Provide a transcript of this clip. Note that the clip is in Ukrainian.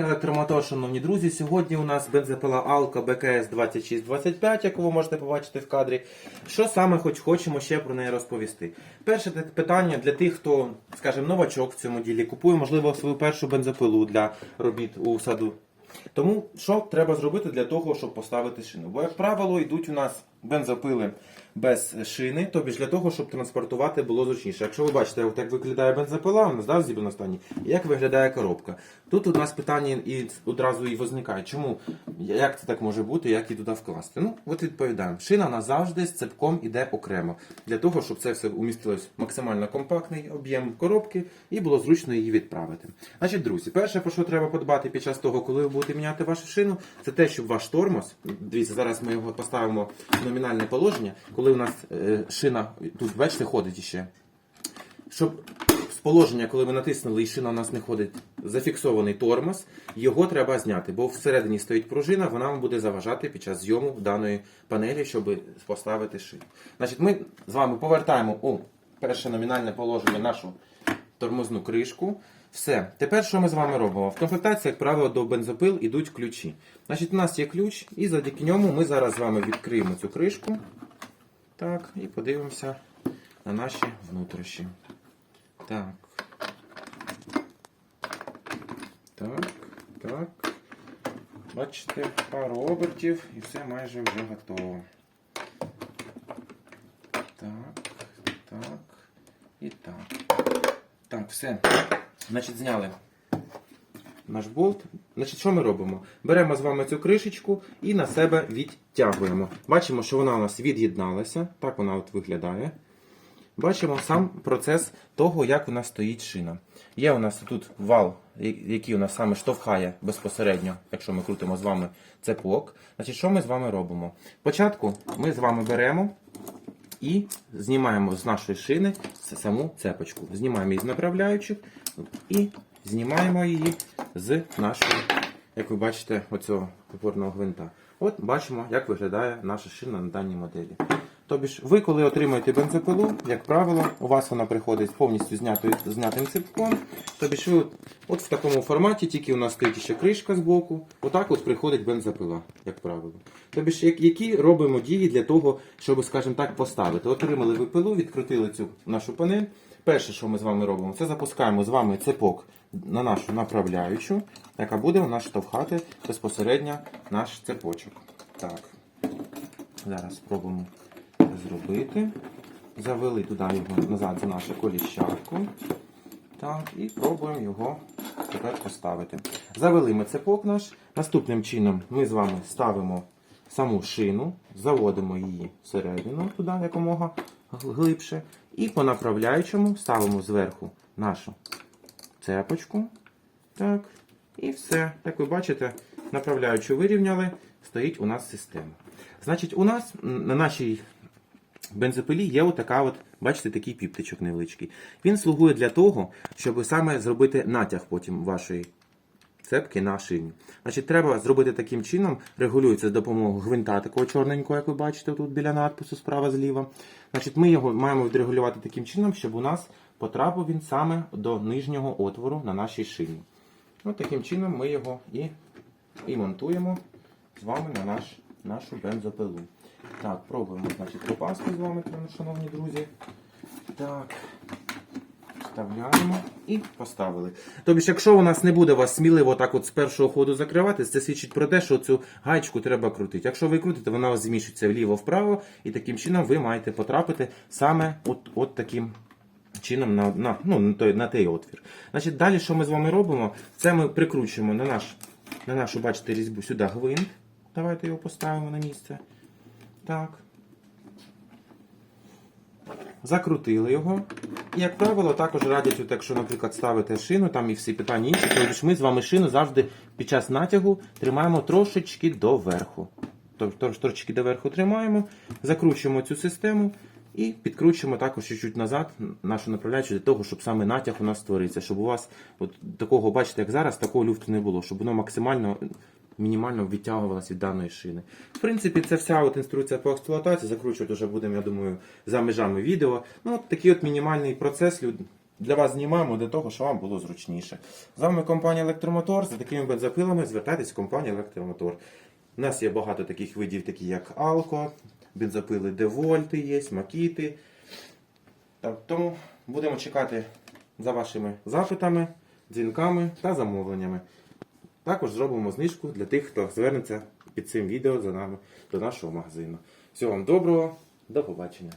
Електромотор, шановні друзі, сьогодні у нас бензопила Алка БКС 2625, яку ви можете побачити в кадрі. Що саме хоч хочемо ще про неї розповісти? Перше питання для тих, хто, скажімо, новачок в цьому ділі, купує, можливо, свою першу бензопилу для робіт у саду. Тому що треба зробити для того, щоб поставити шину? Бо, як правило, йдуть у нас бензопили без шини, тобі для того, щоб транспортувати було зручніше. Якщо ви бачите, от як виглядає бензопила, у нас да, в стані, і як виглядає коробка. Тут у нас питання і одразу і возникає, чому, як це так може бути, як її туди вкласти. Ну, от відповідаємо. Шина вона завжди з цепком іде окремо, для того, щоб це все умістилось максимально компактний об'єм коробки і було зручно її відправити. Значить, друзі, перше, про що треба подбати під час того, коли ви будете міняти вашу шину, це те, щоб ваш тормоз, дивіться, зараз ми його поставимо в номінальне положення, коли у нас е, шина тут, бачите, ходить іще. Щоб з положення, коли ви натиснули і шина у нас не ходить, зафіксований тормоз, його треба зняти, бо всередині стоїть пружина, вона вам буде заважати під час зйому даної панелі, щоб поставити шину. Значить, ми з вами повертаємо у перше номінальне положення нашу тормозну кришку. Все. Тепер що ми з вами робимо? В комплектації, як правило, до бензопил йдуть ключі. Значить, у нас є ключ, і завдяки ньому ми зараз з вами відкриємо цю кришку. Так, і подивимося на наші внутрішні. Так. Так, так. Бачите, пару обертів і все майже вже готово. Так, так і так. Так, все. Значить, зняли наш болт. Значить, що ми робимо? Беремо з вами цю кришечку і на себе відтягуємо. Бачимо, що вона у нас від'єдналася. Так вона от виглядає. Бачимо сам процес того, як у нас стоїть шина. Є у нас тут вал, який у нас саме штовхає безпосередньо, якщо ми крутимо з вами цепок. Значить, що ми з вами робимо? Спочатку ми з вами беремо і знімаємо з нашої шини саму цепочку. Знімаємо її з направляючих і знімаємо її з нашої, як ви бачите, оцього опорного гвинта. От бачимо, як виглядає наша шина на даній моделі. Тобі ж, ви, коли отримуєте бензопилу, як правило, у вас вона приходить повністю знятою, знятим цепком. Тобі ж ви от, в такому форматі, тільки у нас стоїть ще кришка з боку, отак от приходить бензопила, як правило. Тобі ж, як- які робимо дії для того, щоб, скажімо так, поставити. Отримали ви пилу, відкрутили цю нашу панель. Перше, що ми з вами робимо, це запускаємо з вами цепок на нашу направляючу, яка буде у нас штовхати безпосередньо наш цепочок. Так. Зараз спробуємо зробити. Завели туди його назад за нашу коліщатку. Так, і пробуємо його тепер поставити. Завели ми цепок наш. Наступним чином ми з вами ставимо саму шину, заводимо її всередину туди якомога глибше. І по направляючому ставимо зверху нашу цепочку. Так. І все. Як ви бачите, направляючу вирівняли, стоїть у нас система. Значить, у нас на нашій бензопилі є отака от, бачите, такий піптичок невеличкий. Він слугує для того, щоб саме зробити натяг потім вашої цепки на шині. Значить, треба зробити таким чином, регулюється з допомогою гвинта такого чорненького, як ви бачите, тут біля надпису справа зліва. Значить, ми його маємо відрегулювати таким чином, щоб у нас потрапив він саме до нижнього отвору на нашій шині. От таким чином ми його і, і монтуємо з вами на наш, нашу бензопилу. Так, пробуємо, значить, попасти з вами, шановні друзі. Так. Вставляємо і поставили. Тобто, якщо у нас не буде вас сміливо так от з першого ходу закривати, це свідчить про те, що цю гаечку треба крутити. Якщо ви крутите, вона зміщується вліво-вправо, і таким чином ви маєте потрапити саме от, от таким чином на, на, ну, на, той, на той отвір. Значить, далі, що ми з вами робимо, це ми прикручуємо на, наш, на нашу, бачите, різьбу сюди гвинт. Давайте його поставимо на місце. Так. Закрутили його. Як правило, також радять, от, якщо, наприклад, ставите шину, там і всі питання інші, то ми з вами шину завжди під час натягу тримаємо трошечки доверху. Тобто трошечки доверху тримаємо, закручуємо цю систему і підкручуємо також чуть-чуть назад нашу направляючу для того, щоб саме натяг у нас створився, щоб у вас от такого, бачите, як зараз, такого люфту не було, щоб воно максимально мінімально відтягувалася від даної шини. В принципі, це вся от інструкція по експлуатації. Закручувати вже будемо, я думаю, за межами відео. Ну, от такий от мінімальний процес для вас знімаємо для того, щоб вам було зручніше. З вами компанія Електромотор. За такими бензопилами звертайтесь в компанію Електромотор. У нас є багато таких видів, такі як Алко, бензопили Девольти є, Макіти. Так, тому будемо чекати за вашими запитами, дзвінками та замовленнями. Також зробимо знижку для тих, хто звернеться під цим відео за нами до нашого магазину. Всього вам доброго, до побачення.